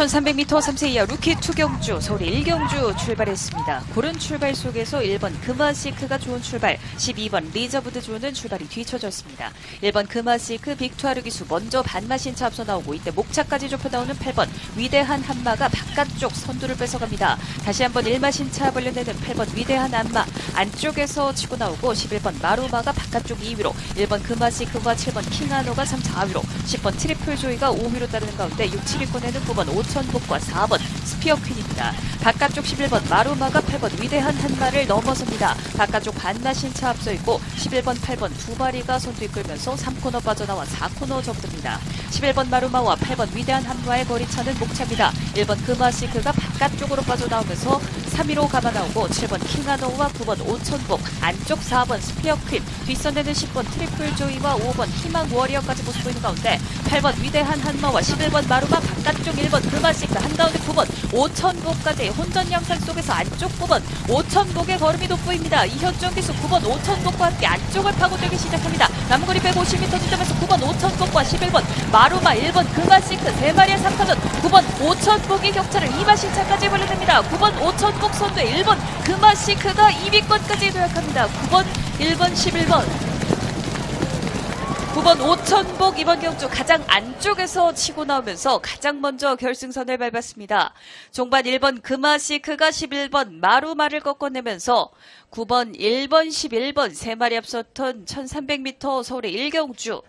1300m 3세 이하 루키 투경주 서울의 일경주 출발했습니다. 고른 출발 속에서 1번 금화시크가 좋은 출발, 12번 리저브드 조는 출발이 뒤쳐졌습니다. 1번 금화시크 빅투아르 기수 먼저 반마신차 앞서 나오고 이때 목차까지 좁혀 나오는 8번 위대한 한마가 바깥쪽 선두를 뺏어갑니다. 다시 한번 1마신차 벌려내는 8번 위대한 한마 안쪽에서 치고 나오고 11번 마루마가 바깥쪽 2위로 1번 금화시크와 7번 킹하노가 3, 4위로 10번 트리플 조이가 5위로 따르는 가운데 6, 7위권에는 9번 오 천복과 4번 스피어 퀸입니다. 바깥쪽 11번 마루마가 8번 위대한 한마를 넘어섭니다. 바깥쪽 반나신 차 앞서 있고 11번 8번 두 마리가 선두 이끌면서 3코너 빠져나와 4코너 접습니다. 11번 마루마와 8번 위대한 한마의 거리차는 목차입니다. 1번 금화시크가 바깥쪽으로 빠져나오면서 3위로 감아 나오고 7번 킹하노와 9번 오천복 안쪽 4번 스피어 퀸 뒷선에는 10번 트리플 조이와 5번 희망 워리어까지 모습 보이는 가운데 8번 위대한 한마와 11번 마루마 바깥쪽 1번 금화시크 한가운데 9번 오천복까지 혼전 양상 속에서 안쪽 9번 오천복의 걸음이 돋보입니다. 이현정 기수 9번 오천복과 함께 안쪽을 파고들기 시작합니다. 남거리 150m 지점에서 9번 오천복과 11번 마루마 1번 금화시크 3마리의 3파전 9번 오천복의 격차를 2마신차까지 벌려냅니다. 9번 오천 복 선두에 1번 금화시크가 2위권까지 도약합니다. 9번 1번 11번 9번 오천복 이번 경주 가장 안쪽에서 치고 나오면서 가장 먼저 결승선을 밟았습니다. 종반 1번 금아시크가 11번 마루마를 꺾어내면서 9번 1번 11번 세 마리 앞섰던 1300m 서울의 일경주